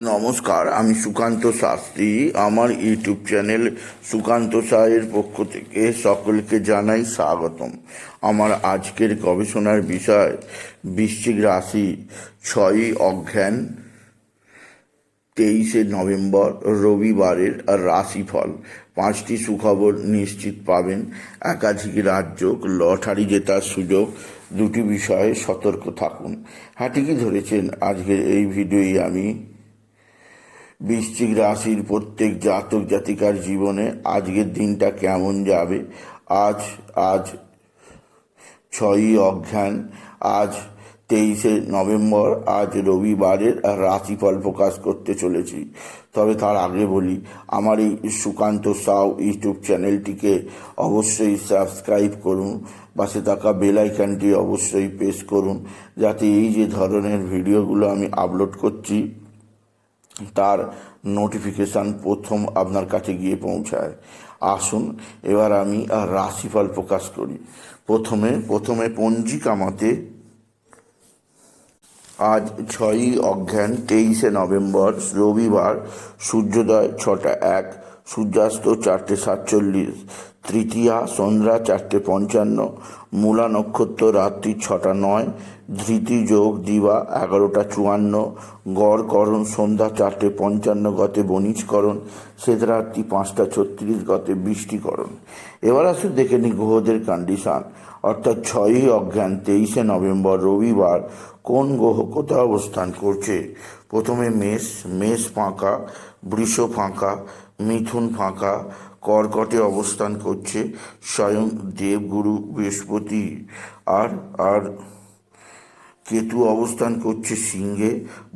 নমস্কার, আমি সুকান্ত শাস্ত্রী। আমার ইউটিউব চ্যানেল সুকান্ত সাহের পক্ষ থেকে সকলকে জানাই স্বাগতম। আমার আজকের গবেষণার বিষয়, বৃশ্চিক রাশি ছয়ই অজ্ঞান তেইশে নভেম্বর, রবিবারের রাশিফল। পাঁচটি সুখবর নিশ্চিত পাবেন। একাধিক রাজ্য লটারি জেতার সুযোগ, দুটি বিষয়ে সতর্ক থাকুন। ঠিকই ধরেছেন? আজকের এই ভিডিওই আমি বৃশ্চিক রাশির প্রত্যেক জাতক জাতিকার জীবনে আজকের দিনটা কেমন যাবে? আজ আজ ছয়ই অজ্ঞান আজ তেইশে নভেম্বর, আজ রবিবারের রাশিফল প্রকাশ করতে চলেছি। তবে তার আগে বলি, আমার এই সুকান্ত সাউ ইউটিউব চ্যানেলটিকে অবশ্যই সাবস্ক্রাইব করুন, পাশে থাকা বেল আইকনটি অবশ্যই প্রেস করুন, যাতে এই যে ধরনের ভিডিওগুলো আমি আপলোড করছি তার নোটিফিকেশান প্রথম আপনার কাছে গিয়ে পৌঁছায়। আসুন, এবার আমি আর রাশিফল প্রকাশ করি। প্রথমে প্রথমে পঞ্জিকামাতে আজ ছয়ই অজ্ঞান তেইশে নভেম্বর, রবিবার, সূর্যোদয়, ছটা এক সূর্যাস্ত চারটে সাতচল্লিশ, তৃতীয়া সন্ধ্যা চারটে পঞ্চান্ন, মূলা নক্ষত্র রাত্রি ছটা নয়, ধৃতি যোগ দিবা এগারোটা চুয়ান্ন গড়করণ সন্ধ্যা চারটে পঞ্চান্ন গতে বণিজকরণ সেতরাত্রি পাঁচটা ছত্রিশ গতে বৃষ্টিকরণ। এবার আসুন দেখে নি গ্রহদের কন্ডিশন অর্থাৎ ছয়ই অজ্ঞান, তেইশে নভেম্বর, রবিবার কোন গ্রহ কোথায় অবস্থান করছে? প্রথমে মেষ মেষ ফাঁকা, বৃষ ফাঁকা মিথুন ফাঁকা, কর্কটে অবস্থান করছে স্বয়ং দেবগুরু বৃহস্পতি। আর আর কেতু অবস্থান করছে সিংহে,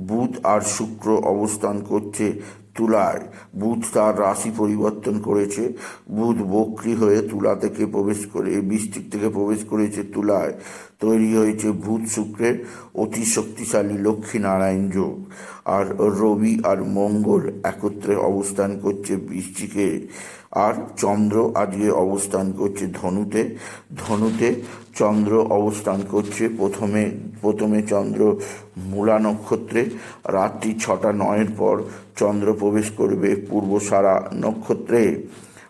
বুধ আর শুক্র অবস্থান করছে তুলায়। বুধ তার রাশি পরিবর্তন করেছে। বুধ বক্রি হয়ে তুলা থেকে প্রবেশ করে বৃষ্টির থেকে প্রবেশ করেছে তুলায়। তৈরি হয়েছে ভূত শুক্রের অতি শক্তিশালী লক্ষ্মী নারায়ণ যোগ। আর রবি আর মঙ্গল একত্রে অবস্থান করছে বৃষ্টিকে আর চন্দ্র আজকে অবস্থান করছে ধনুতে ধনুতে চন্দ্র অবস্থান করছে প্রথমে প্রথমে চন্দ্র মূলা নক্ষত্রে, রাত্রি ছটা নয়ের পর চন্দ্র প্রবেশ করবে পূর্ব সারা নক্ষত্রে।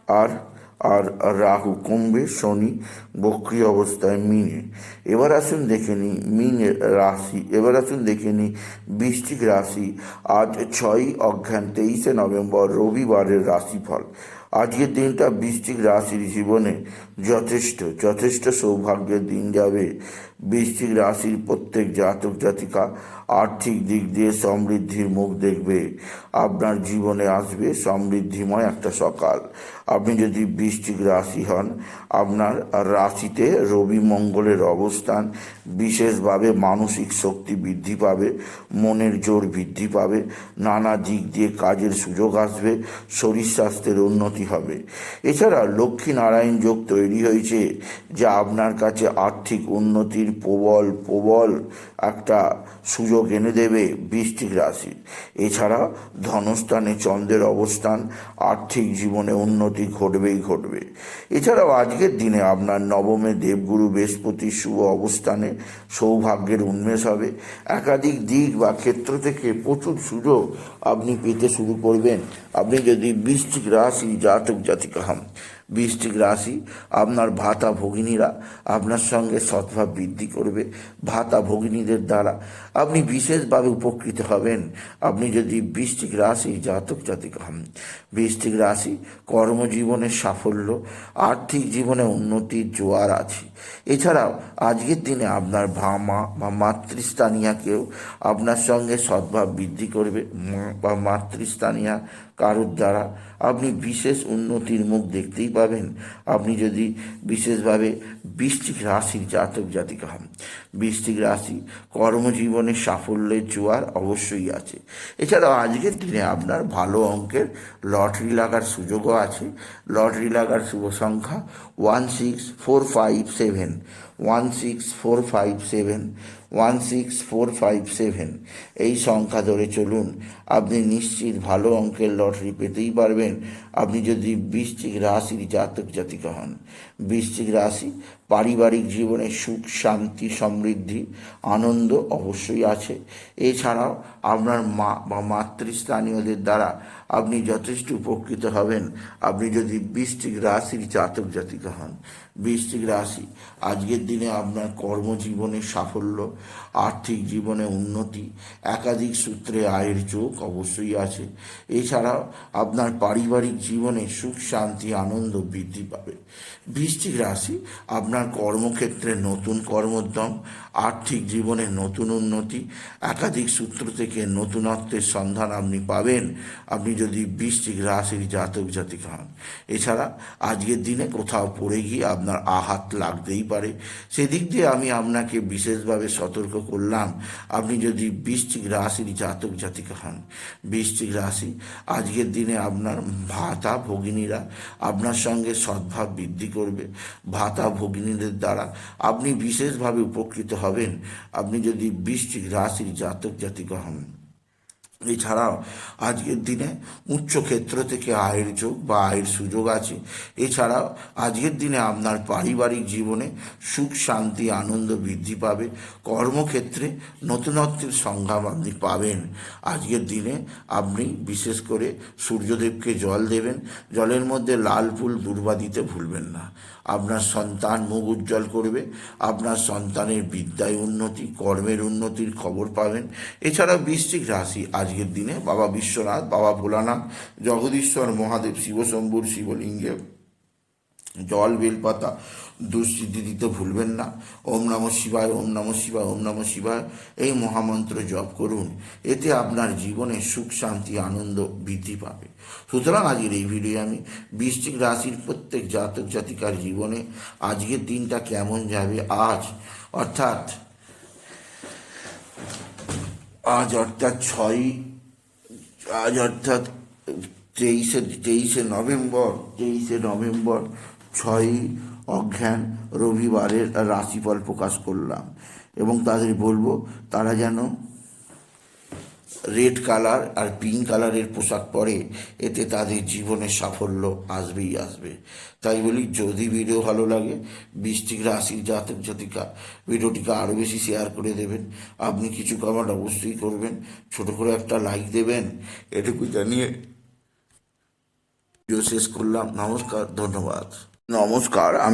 আর আর রাহু কুম্ভে, শনি বক্রি অবস্থায় মিনে। এবার আসুন দেখে নিই মিন রাশি, এবার আসুন দেখে নিই বৃশ্চিক রাশি। আজ ছয়ই অজ্ঞান তেইশে নভেম্বর, রবিবারের রাশিফল। আজকের দিনটা বৃশ্চিক রাশির জীবনে যথেষ্ট যথেষ্ট সৌভাগ্যের দিন যাবে। বৃশ্চিক রাশির প্রত্যেক জাতক জাতিকা আর্থিক দিক দিয়ে সমৃদ্ধির মুখ দেখবে। আপনার জীবনে আসবে সমৃদ্ধিময় একটা সকাল। আপনি যদি বৃশ্চিক রাশি হন, আপনার রাশিতে রবি মঙ্গলের অবস্থান বিশেষভাবে মানসিক শক্তি বৃদ্ধি পাবে, মনের জোর বৃদ্ধি পাবে, নানা দিক দিয়ে কাজের সুযোগ আসবে, শরীর স্বাস্থ্যের উন্নতি হবে। এছাড়া লক্ষ্মী নারায়ণ যোগ তৈরি হয়েছে, যা আপনার কাছে আর্থিক উন্নতির প্রবল প্রবল একটা সুযোগ এনে দেবে বৃষ্টিক রাশি। এছাড়া ধনস্থানে চন্দ্রের অবস্থান আর্থিক জীবনে উন্নতি ঘটবেই ঘটবে। এছাড়াও আজকের দিনে আপনার নবমে দেবগুরু বৃহস্পতি শুভ অবস্থানে সৌভাগ্যের উন্মেষ হবে। একাধিক দিক বা ক্ষেত্র থেকে প্রচুর সুযোগ আপনি পেতে শুরু করবেন। আপনি যদি বৃষ্টিক রাশি জাতক জাতিকা হন বৃষ্টিক রাশি, আপনার ভাতা ভগিনীরা আপনার সঙ্গে সদ্ভাব বৃদ্ধি করবে ভাতা ভগিনীদের দ্বারা। আপনি বিশেষভাবে উপকৃত হবেন। আপনি যদি বৃষ্টিক রাশি জাতক, জাতিক হন, বৃষ্টিক রাশি কর্মজীবনের সাফল্য, আর্থিক জীবনে উন্নতির জোয়ার আছে। এছাড়াও আজকের দিনে আপনার ভামা বা মাতৃস্থানিয়া কেউ আপনার সঙ্গে সদ্ভাব বৃদ্ধি করবে বা মাতৃস্থানীয়া কারোর দ্বারা। আপনি বিশেষ উন্নতির মুখ দেখতেই পাবেন। আপনি যদি বিশেষভাবে বৃষ্টিক রাশির জাতক জাতিকা হন বৃষ্টিক রাশি কর্মজীবনে সাফল্যের জোয়ার অবশ্যই আছে। এছাড়াও আজকের দিনে আপনার ভালো অঙ্কের লটারি লাগার সুযোগও আছে। লটারি লাগার শুভ সংখ্যা one six four five seven, one six four five seven one six four five seven এই সংখ্যা ধরে চলুন। আপনি নিশ্চিত ভালো অঙ্কের লটারি পেতেই পারবেন। আপনি যদি বৃশ্চিক রাশির জাতক জাতিকা হন, বৃশ্চিক রাশি পারিবারিক জীবনে সুখ, শান্তি, সমৃদ্ধি, আনন্দ অবশ্যই আছে। এছাড়াও আপনার মা বা মাতৃস্থানীয়দের দ্বারা আপনি যথেষ্ট উপকৃত হবেন। আপনি যদি বৃষ্টিক রাশির জাতক জাতিকা হন। বৃষ্টিক রাশি, আজকের দিনে আপনার কর্মজীবনে সাফল্য, আর্থিক জীবনে উন্নতি, একাধিক সূত্রে আয়ের চোখ অবশ্যই আছে। এছাড়াও আপনার পারিবারিক জীবনে সুখ, শান্তি, আনন্দ বৃদ্ধি পাবে। বৃষ্টিক রাশি, আপনার কর্মক্ষেত্রে নতুন কর্মোদ্যম, আর্থিক জীবনে নতুন উন্নতি, একাধিক সূত্র থেকে নতুনত্বের সন্ধান আপনি পাবেন। আপনি যদি বৃশ্চিক রাশির জাতক জাতিকা হন। এছাড়া আজকের দিনে কোথাও পড়ে গিয়ে আপনার আঘাত লাগতেই পারে। সেদিক দিয়ে আমি আপনাকে বিশেষভাবে সতর্ক করলাম, আপনি যদি বৃশ্চিক রাশির জাতক জাতিকা হন। বৃশ্চিক রাশি, আজকের দিনে আপনার ভাতা ভগিনীরা আপনার সঙ্গে সদ্ভাব বৃদ্ধি করবে। ভাতা ভগিনীদের দ্বারা। আপনি বিশেষভাবে উপকৃত হবেন। আপনি যদি বৃষ্টি রাশির জাতক জাতিকা হন। এছাড়াও আজকের দিনে উচ্চ ক্ষেত্র থেকে আয়ের যোগ বা আয়ের সুযোগ আছে। এছাড়াও আজকের দিনে আপনার পারিবারিক জীবনে সুখ, শান্তি, আনন্দ বৃদ্ধি পাবে। কর্মক্ষেত্রে নতুনত্বের সংগ্রাম আপনি পাবেন। আজকের দিনে আপনি বিশেষ করে সূর্যদেবকে জল দেবেন। জলের মধ্যে লাল ফুল দুর্বা দিতে ভুলবেন না। আপনার সন্তান মুখ উজ্জ্বল করবে। আপনার সন্তানের বিদ্যায় উন্নতি, কর্মের উন্নতির খবর পাবেন। এছাড়া বৃশ্চিক রাশি আজকের দিনে বাবা বিশ্বনাথ, বাবা ভোলানাথ, জগদীশ্বর, মহাদেব, শিবশম্ভুর শিবলিঙ্গে জল, বেলপাতা দুঃস্থিতি দিতে ভুলবেন না। ওম নম শিবায়, ওম নম শিবায়, ওম নম শিবায়। এই মহামন্ত্র জপ করুন। এতে আপনার জীবনে সুখ, শান্তি, আনন্দ বৃদ্ধি পাবে। সুতরাং আজকের এই ভিডিও আমি বৃশ্চিক রাশির প্রত্যেক জাতক জাতিকার জীবনে আজকের দিনটা কেমন যাবে আজ, অর্থাৎ আজ অর্থাৎ ছয়, আজ অর্থাৎ তেইশে তেইশে নভেম্বর তেইশে নভেম্বর ছয় অজ্ঞান রবিবারের রাশিফল প্রকাশ করলাম। এবং তাদের বলব, তারা যেন রেড কালার আর পিঙ্ক কালারের পোশাক পরে, এতে তাদের জীবনে সাফল্য আসবেই আসবে। তাই বলি, যদি ভিডিও ভালো লাগে বৃষ্টিক রাশির জাতক জাতিকা, ভিডিওটিকে আরও বেশি শেয়ার করে দেবেন। আপনি কিছু কমেন্ট অবশ্যই করবেন। ছোট করে একটা লাইক দেবেন। এটুকু জানিয়ে ভিডিও শেষ করলাম। নমস্কার, ধন্যবাদ। নমস্কার, আমি